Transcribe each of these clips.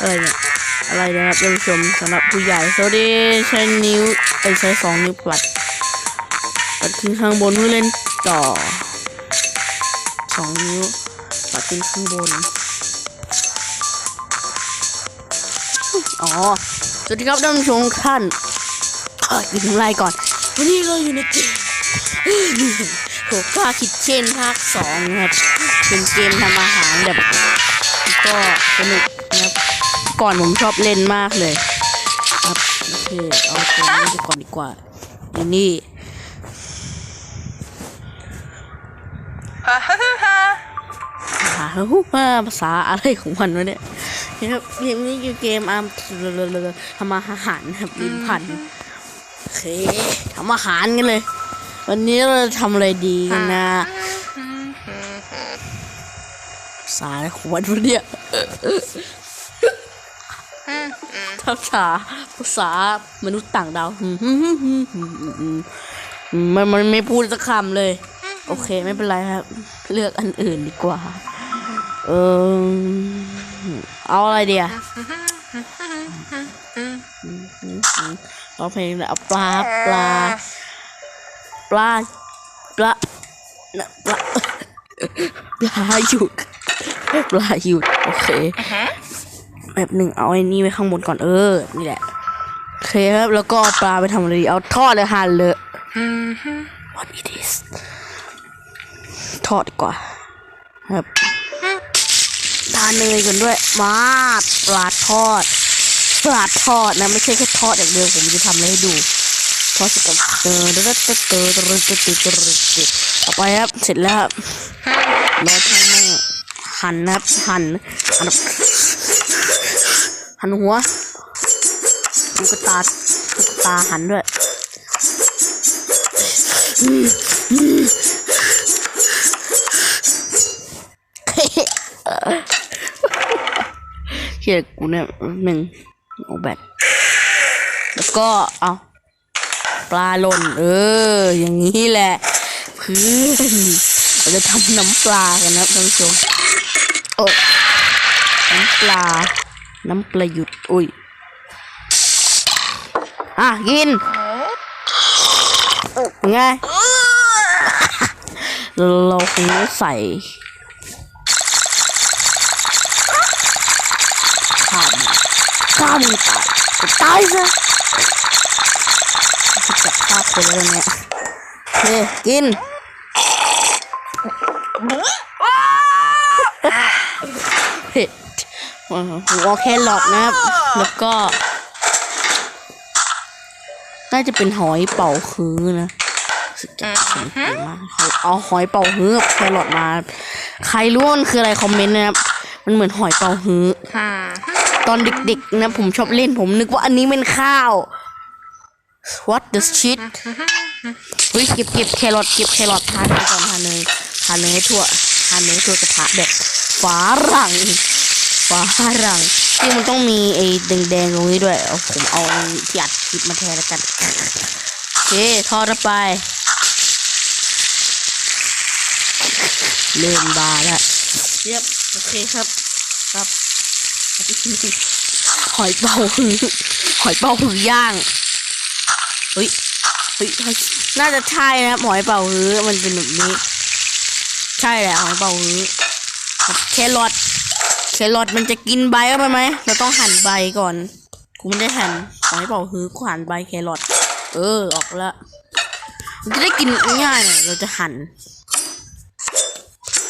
อะไรเนี่ยอะไรนะครับท่านผู้ชมสำหรับผู้ใหญ่สวัสดีใช้นิ้วไอ้ใช้สองนิ้วปัดปัดขึ้นข้างบนเพื่อเล่นต่อสองนิ้วปัดขึ้นข้างบนอ๋อสวัสดีครับท่านผู้ชมท่านเอ้ยถึงไรก่อนวันนี้เราอยู่ในเกมโหภาคคิดเช่นภาคสองนะครับ เป็นเกมทำอาหารแบบก็สนุกนะครับก่อนผมชอบเล่นมากเลยครับโอเคเอาตัวนี้ไปก่อนดีกว่าอันนี้ฮ่าฮ่าฮ่าฮ่าภาษาฮู้ว่าภาษาอะไรของมันวะเนี่ยนะครับเกมนี้คือเกมอาร์มทำอาหารครับลิ้นพันโอเคทำอาหารกันเลย วันนี้เราจะทำอะไรดีกันนะ ภายของมันวะเนี่ยภาษาภาษามนุษย์ต่างดาวมันมันไม่พูดสักคำเลย โอเคไม่เป็นไรครับ เลือกอันอื่นดีกว่า เออเอาอะไรเดียเอาเพลงอะไรเอาปลาปลาปลาปลาปลาปลาหยุด ปลาหยุดโอเคแบบหนึ่งเอาไอ้นี่ไว้ข้างบนก่อนเออ นี่แหละโอเคครับแล้วก็ปลาไปทำอะไรเอาทอดเลยหั่นเลย what it is ทอดกว่า ครับทานเนยกันด้วยมาปลาทอดปลาทอดนะไม่ใช่แค่ทอดอย่างเดียวผมจะทำอะไรให้ดูทอดเสร็จก็เตอร์เตอร์เตอร์เตอร์เตอร์เตอร์ต่อเปครับเสร็จแล้วครับรอทางแม่ หันนะครับหันหันหันหัวลูกตาลูกตาหันด้วยเฮียกูเนี่ยหนึ่งเอาแบบแล้วก็เอาปลาหล่นเออ อย่างนี้แหละเพื่อนเราจะทำน้ำปลากันนะท่านผู้ชม โอ้น้ำปลา น้ำปลาหยุดอุ้ย อะ กินไงเราคงใส่ข้ามข้ามตายตายซะจะฆ่าคนแล้วเนี่ยโอเคกิน หัวแครอทนะครับ แล้วก็ น่าจะเป็นหอยเป่าฮื้อนะสึกจะสนใจมากเอาหอยเป่าฮื้อกับแครอทมา ใครรู้มันคืออะไรคอมเมนต์นะครับ มันเหมือนหอยเป่าฮื้อตอนเด็กๆนะผมชอบเล่นผมนึกว่าอันนี้เป็นข้าว what the shit เฮ้ยเก็บเก็บแครอทเก็บแครอททานก่อนทานเลยทานเลยให้ทั่วทานเลยให้ทั่วกระทะแบบฝารั่ง ฝารั่งที่มันต้องมีไอ้แดงๆตรงนี้ด้วยเอาผมเอาที่อัดคลิปมาแทนแล้วกันโอเคทอดเข้าไปเริ่มบาแล้วเรียบโอเคครับครับหอยเป่าหือหอยเป่าหือย่างเฮ้ยเฮ้ยเฮ้ยน่าจะใช่นะครับหอยเป่าหือมันเป็นแบบนี้ ใช่แหละหอยเป่าหือครับแครอท แครอทมันจะกินใบเข้าไปไหมเราต้องหั่นใบก่อนกูไม่ได้หั่นหอยเป่าหือกูหั่นใบแครอทเออออกล้วมันจะได้กินง่ายหน่อยเราจะหั่น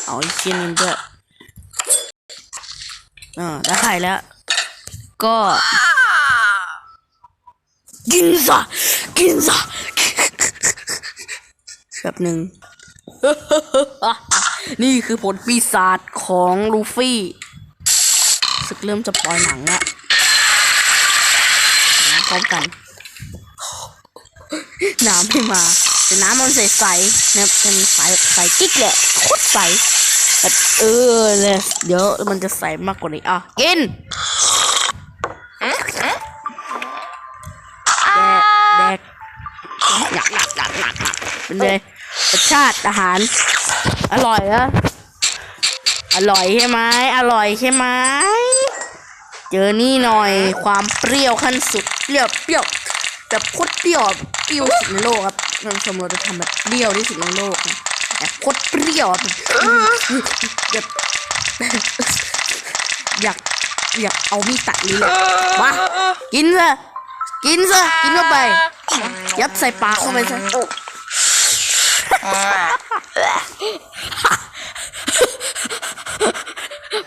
เอาอีกชิ้นหนึงด้วยอ่าได้แล้ว ก็กินซะกินซะแบบหนึ่ง นี่คือผลปีศาจของลูฟี่ ศึกเริ่มจะปล่อยหนังละน้ำพร้อมกัน น้ำไม่มา แต่น้ำมันใสๆนะเป็นใสแบบใสกิ๊กแหละโคตรใสแบบเออเลยเดี๋ยวมันจะใสมากกว่านี้อะกินแดกแดกหนักหนักหนักหนักหนักเป็นไงรสชาติอาหาร อร่อยนะอร่อยใช่ไหมอร่อยใช่ไหม เจอนี่หน่อยความเปรี้ยวขั้นสุดเปรี้ยวเปรี้ยวแบบโคตรเปรี้ยวเปรี้ยวสุดในโลกครับท่านผู้ชมเราจะทำแบบเปรี้ยวที่สุดในโลกแบบโคตรเปรี้ยวอะแบบอยากอยากเอามีดตัดลิ้นเลยมากินซะกินซะกินเข้าไป ยัดใส่ปากเข้าไปซะ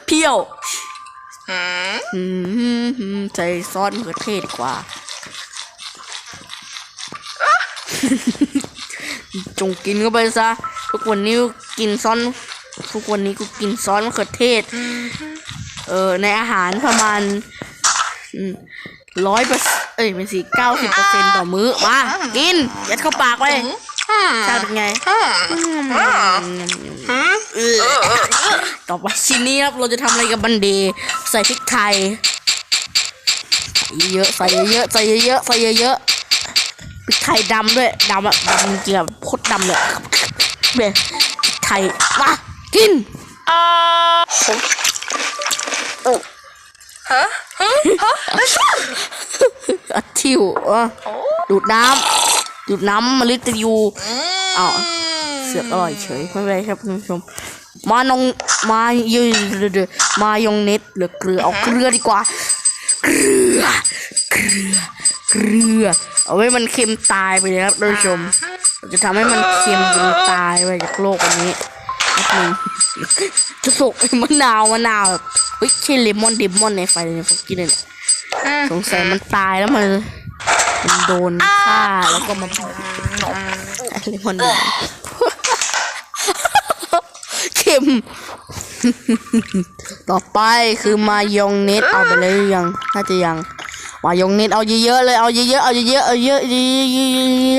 เพี้ยว อืมใส่ซอสมะเขือเทศดีกว่า จงกินเข้าไปซะ ทุกวันนี้กินซอสทุกวันนี้กูกินซอสมะเขือเทศ เออในอาหารประมาณร้อยเปอร์เอ้ยเป็นสี่เก้าสิบเปอร์เซ็นต่อมื้อ มา กินยัดเข้าปากไป ชาติเป็นไงต่อไปชิ้นนี้ครับ เราจะทำอะไรกับบันเดย์ใส่พริกไทยใส่เยอะใส่เยอะใส่เยอะใส่เยอะพริกไทยดำด้วยดำแบบดำจริงๆแบบโคตรดำเลยเบพริกไทยมากินอัดทิวอะดูดน้ำ ดูดน้ำมะลิตยูอ้าวเสือกอร่อยเฉยไม่เป็นไรครับคุณผู้ชม มานงมาเยอะมายองเน็ตเหลือเกลือเอาเกลือดีกว่า เกลือ เกลือ เกลือ เอาไว้มันเค็มตายไปเลยครับท่านผู้ชมเราจะทำให้มันเค็มจนตายไปจากโลกอันนี้นิดนึงจะตกไอ้มะนาวมะนาวแบบเฮ้ยใช่เลมอนเดมอนในไฟเลยฟักกินเลยเนี่ยสงสัยมันตายแล้วมันมัน โดนฆ่าแล้วก็มาอะไรมันเค็ม ต่อไปคือมายองเนสเอาไปเลยยัง น่าจะยัง มายองเนสเอาเยอะๆเลย เอาเยอะๆ เอาเยอะๆ เอาเยอะๆ เย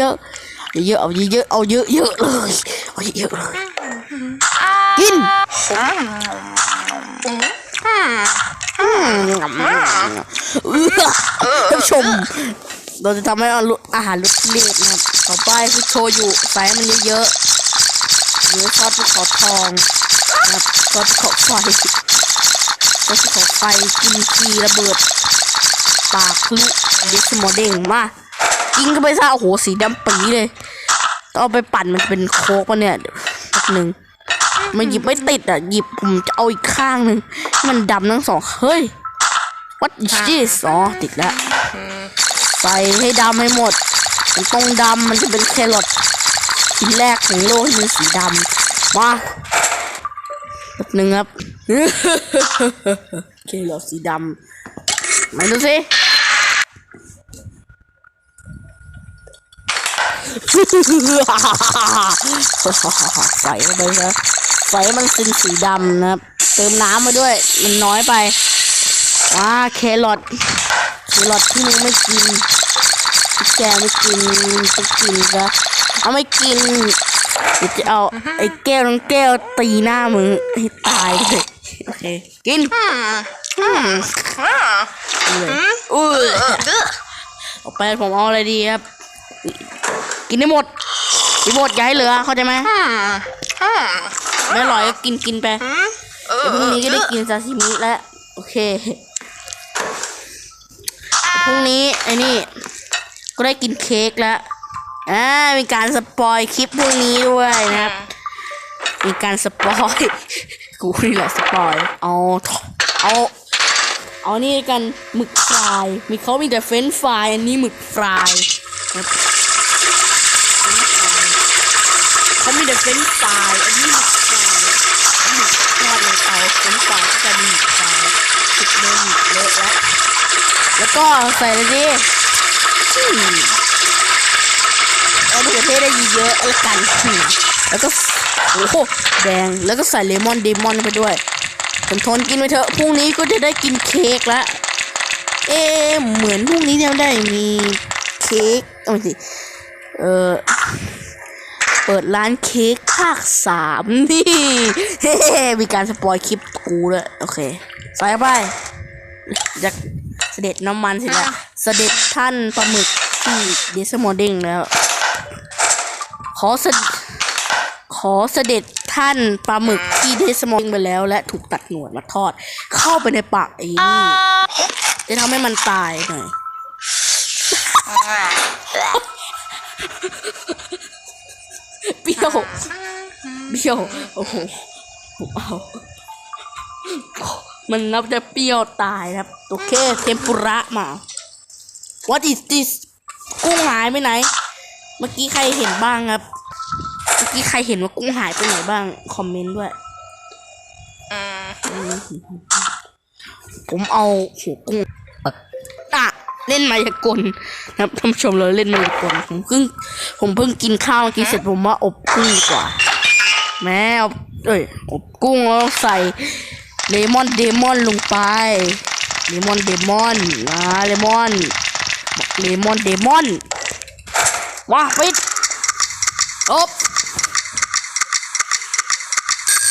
อะๆ เยอะๆ เอาเยอะๆ เอาเยอะๆ เลย เอาเยอะๆ เลย กินเอื้อท่านผู้ชม เราจะทำให้อาหารรสเลียดนะครับต่อไปคือโชยุใส่มันเยอะๆหรือซอสภูเขาทองนะครับซอสภูเขาไฟซอสภูเขาไฟกินทีระเบิด ปากทะลุเด็กสมอเด้งมากินเข้าไปซะโอ้โหสีดำปีเลยต้องเอาไปปั่นมันเป็นโคกปะเนี่ยเดี๋ยวแป๊บหนึ่งมันหยิบไม่ติดอะ หยิบผมจะเอาอีกข้างหนึ่งมันดำทั้งสอง เฮ้ย What is this อ๋อติดแล้ว ใส่ให้ดำให้หมด มันต้องดำมันจะเป็นแครอทชิ้นแรกของโลกที่เป็นสีดำมาแบบหนึ่งครับแครอทสีดำมาดูสิใส่เข้าไปนะใส่มันเป็นสีดำนะครับ เติมน้ำมาด้วย มันน้อยไปว้าแครอท แครอทที่มึงไม่กินที่แกไม่กินจะกินซะเอาไม่กินเดี๋ยวจะเอาไอ้แก้วทั้งแก้วตีหน้ามึงให้ตายเลยโอเคกินเลยอุ้ยเอาไปผมเอาอะไรดีครับ กินได้หมดกินหมดอย่าให้เหลือเข้าใจไหมไม่อร่อยก็กินกินไปเดี๋ยวพรุ่งนี้ก็ได้กินซาซิมิแล้วโอเคพ รุ่งนี้ไอ้นี่ก็ได้กินเค้กแล้วอ่ามีการสปอยคลิปพวกนี้ด้วยนะครับ มีการสปอยกูนี่แหละสปอยเอาเอาเอานี่กันหมึกฟรายมีเขามีแต่เฟรนช์ฟรายอันนี้หมึกฟรายครับเขามีแต่เฟรนช์ฟรายอันนี้หมึกฟรายหมึกทอดในเตาเฟรนช์ฟรายก็จะมีหมึกฟรายติดเลยหมึกเลอะแล้ว แล้ว ก็ใส่เลยดิเอามะเขือเทศได้เยอะๆแล้วกันแล้วก็โอ้โหแดงแล้วก็ใส่เลมอนเดมอนไปด้วยทนทนกินไปเถอะพรุ่งนี้ก็จะได้กินเค้กล้วเอ๊เหมือนพรุ่งนี้จะได้มีเค้กเอาสิเออเปิดร้านเค้กภาคสามนี่เฮ้มีการสปอยคลิปกูเลยโอเคใส่ไปจาก สด็จน้ำมันสิละเสด็จท่านปลาหมึกที่เดสโมเด้งแล้ว ขอเสดขอเสด็จท่านชั่นปลาหมึกที่ได้สมองไปแล้ว และถูกตัดหนวดมาทอด เข้าไปในปากไอ้นี่จะทำให้มันตายหน่อยเปรี้ยวเปรี้ยวโอ้โหผมเอา มันนับจะเปรี้ยวตายนะครับโอเคเทมปุระมา What is this กุ้งหายไปไหน เมื่อกี้ใครเห็นบ้างครับ เมื่อกี้ใครเห็นว่ากุ้งหายไปไหนบ้าง คอมเมนต์ด้วยผมเอาหัวกุ้งอะเล่นมายากลนะครับท่านผู้ชมเราเล่นมายากลผมเพิ่งผมเพิ่งกินข้าวเมื่อกี้เสร็จผมว่าอบกุ้งดีกว่า แม่อบเอ้ยอบกุ้งแล้วใส่ เลมอนเดมอนลงไปเลมอนเดมอนนะเลมอนบอกเลมอนเดมอนว้าปิดอบ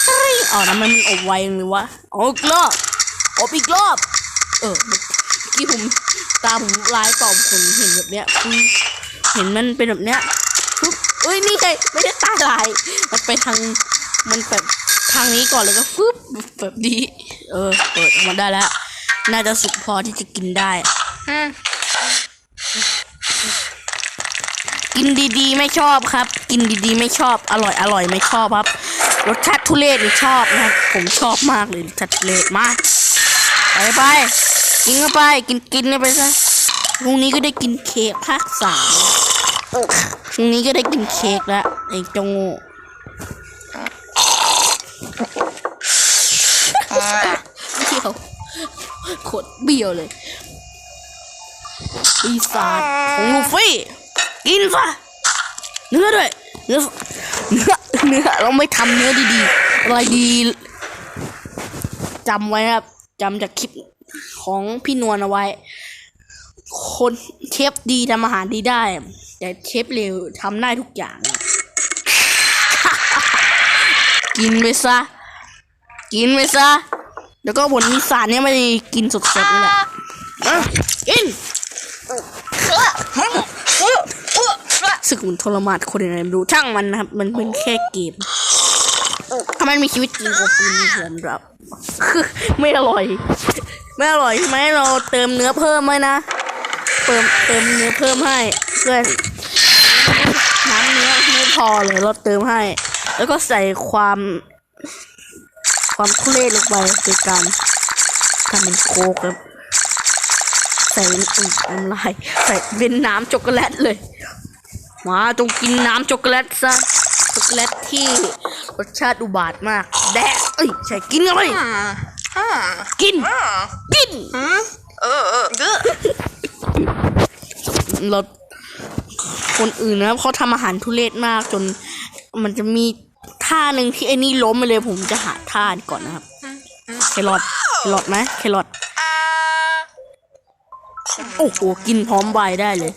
เฮ้ยอ๋อทำไมมันอบไวงเลยวะเอาอีกรอบอบอีกรอบ เออเมื่อกี้ผมตาผมลายตอมผมเห็นแบบเนี้ยเห็นมันเป็นแบบเนี้ยปุ๊บเอ้ยนี่ไงไม่ได้ตาลาย มันไปทางมันแบบ ทางนี้ก่อนเลยก็ฟึบแบบนี้เออเปิดออกมาได้แล้ว น่าจะสุกพอที่จะกินได้กินดีๆ ไม่ชอบครับ กินดีๆ ไม่ชอบอร่อยอร่อยไม่ชอบครับรสชาติทุเรศนี่ชอบนะครับผมชอบมากเลยรสชาติทุเรศมากไปไปกินเข้าไปกินกินเข้าไปซะพรุ่งนี้ก็ได้กินเค้กภาคสามพรุ่งนี้ก็ได้กินเค้กแล้วไอ้เจาโง เบี้ยวโคตรเบี้ยวเลยปีศาจของลูฟี่กินซะเนื้อด้วยเนื้อเนื้อเนื้อเราไม่ทำเนื้อดีๆอะไรดีจำไว้นะครับจำจากคลิปของพี่นวลเอาไว้ คนเชฟดีทำอาหารดีได้ แต่เชฟเลวทำได้ทุกอย่าง กินไปซะ กินไปซะ แล้วก็บนมีสารเนี่ยไม่ได้กินสดๆนี่แหละอะกินสึกมันทรมานคนยังไงไม่รู้ช่างมันนะครับ มันเป็นแค่เกม ถ้ามันมีชีวิตจริงกว่าปืนเถื่อนแบบคือไม่อร่อย ไม่อร่อยใช่ไหมเราเติมเนื้อเพิ่มไหมนะ เติมเติมเนื้อเพิ่มให้เพื่อน้ำเนื้อไม่พอเลยเราเติมให้ แล้วก็ใส่ความ ความทุเรศลงไปโดยการทำเป็นโคกครับใส่อีกน้ำลายใส่เป็นน้ำช็อกโกแลตเลย มาจงกินน้ำช็อกโกแลตซะช็อกโกแลตที่รสชาติอุบาทมาก แดกเอ้ยใช่กินเข้าไปกิน กินเออเออเออเราคนอื่นนะครับเขาทำอาหารทุเรศมากจนมันจะมี ท่าหนึ่งที่ไอ้นี่ล้มไปเลยผมจะหาท่าก่อนนะครับแครอทแครอทไหมแครอทโอ้โหกินพร้อมใบได้เลย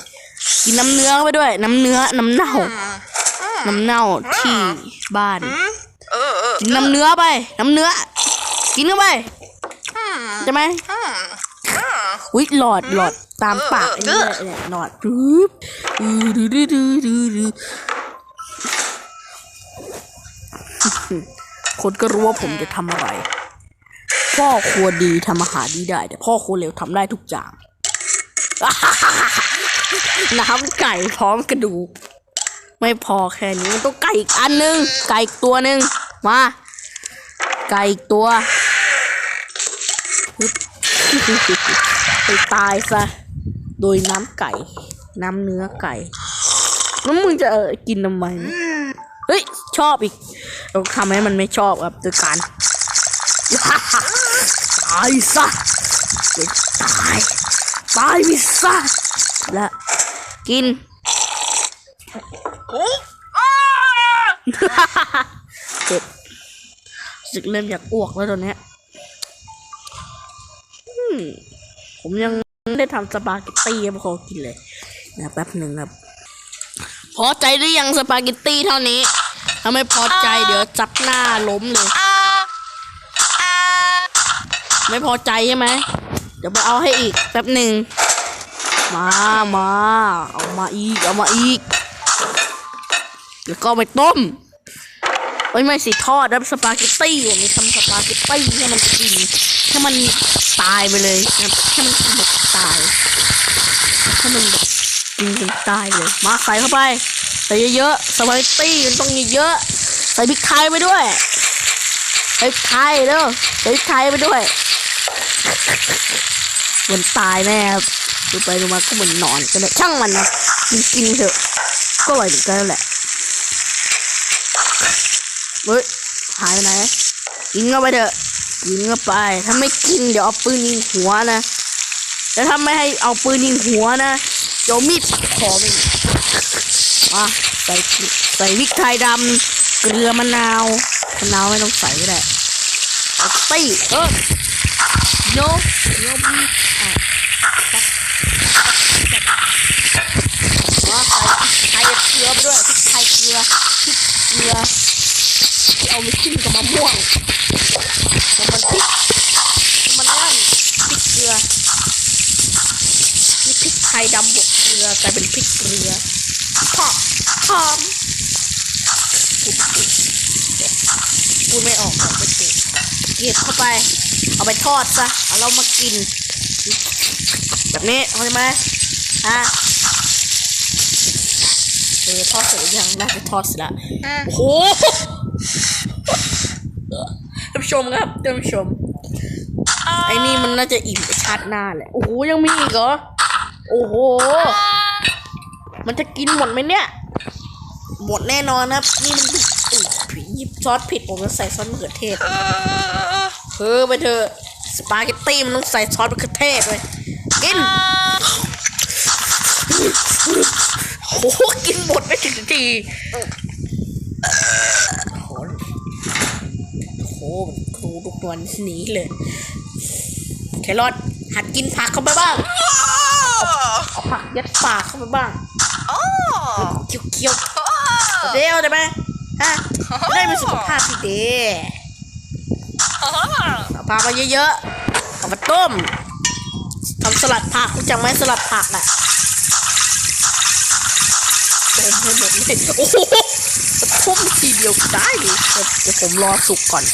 กินน้ำเนื้อเข้าไปด้วย น้ำเนื้อน้ำเน่า น้ำเน่าที่บ้านเออเออกินน้ำเนื้อไป น้ำเนื้อ กินเข้าไปใช่ไหมอุ้ยหลอดหลอดตามปากไอ้นี่เลยเนี่ยหลอดปึ๊บดูดูดูดูดูดู คนก็รู้ว่าผมจะทำอะไร พ่อครัวดีทำอาหารดีได้ แต่พ่อครัวเลวทำได้ทุกอย่างน้ำไก่พร้อมกระดูกไม่พอแค่นี้มันต้องไก่อีกอันหนึง ไก่อีกตัวหนึ่งมา ไก่อีกตัวปึ๊บไปตายซะโดยน้ำไก่ น้ำเนื้อไก่ แล้วมึงจะเออกินทำไม เนี่ยเฮ้ย ชอบอีกเราทำให้มันไม่ชอบครับโดยการตายซะไปตายตายไปซะและกินโอ้เจ็บรู้สึกเริ่มอยากอ้วกแล้วตอนเนี้ยอืมผมยังไม่ได้ทำสปาเกตตี้ให้พอกินเลยนะแป๊บหนึ่งครับพ อใจหรือยังสปาเกตตี้เท่านี้ถ้าไม่พอใจเดี๋ยวจับหน้าล้มเลยอาอาไม่พอใจใช่ไหม เดี๋ยวไปเอาให้อีกแป๊บหนึ่ง มามาเอามาอีก เอามาอีก แล้วก็ไปต้มเอ้ยไม่สิทอดแล้วสปาเกตตี้ผมจะทำสปาเกตตี้ให้มันกินให้มันตายไปเลยนะครับให้มันกินแบบตายให้มันแบบกินจนตายเลย มาใส่เข้าไปใส่เยอะๆสปาเกตตี้มันต้องเยอะๆใส่พริกไทยไปด้วยใส่พริกไทยเด้อใส่พริกไทยไปด้วยเหมือนตายแน่ครับดูไปดูมาก็เหมือนนอนกันเลยช่างมันนะกินกินเถอะก็อร่อยเหมือนกันแหละเฮ้ยหายไปไหนกินเข้าไปเถอะกินเข้าไป ถ้าไม่กินเดี๋ยวเอาปืนยิงหัวนะแล้วถ้าไม่ให้เอาปืนยิงหัวนะเดี๋ยวมีดขอมัน อะใส่ใส่พริกไทยดำเกลือมะนาวมะนาวไม่ต้องใส่ก็ได้เอาตี้เออโยโยมีอะจักจักจักอ๋อใส่พริกไทยเกลือไปด้วยพริกไทยเกลือพริกเกลือเอาไปขึ้นกับมะม่วงแล้วมันพริกมันนั่นพริกเกลือนี่พริกไทยดำบวกเกลือกลายเป็นพริกเกลือหอม หอมพูดพูดพูดไม่ออกครับไม่เก่งเก็บเข้าไป เอาไปทอดซะเอาเรามากิน แบบนี้เข้าใจไหมฮะเออทอดเสร็จหรือยังน่าจะทอดเสร็จแล้วอืมโอ้โหท่านผู้ชมครับท่านผู้ชมไอ้นี่มันน่าจะอิ่มไปชาติหน้าแหละ โอ้โหยังมีอีกเหรอ โอ้โห มันจะกินหมดไหมเนี่ย หมดแน่นอนนะครับ นี่มันผิดอุ๊ยผิดหยิบซอสผิดผมจะใส่ซอสมะเขือเทศเออเฮ้อไปเถอะสปาเกตตี้มันต้องใส่ซอสมะเขือเทศเลยกินโอ้โหกินหมดไม่ถึงนาทีโอ้โหโอ้โหครูทุกวันหนีเลยแครอทหัดกินผักเข้าไปบ้างเอาผักยัดปากเข้าไปบ้างโอ้เคี้ยวเคี้ยวๆ เดี๋ยวได้ไหมฮะจะได้มีสุขภาพที่ดีเอาผักมาเยอะๆเอามาต้มทำสลัดผักรู้จักไหมสลัดผักอะเต็มไปหมดเลยโอ้โหทุ่มทีเดียวได้เลยเดี๋ยวผมรอสุกก่อน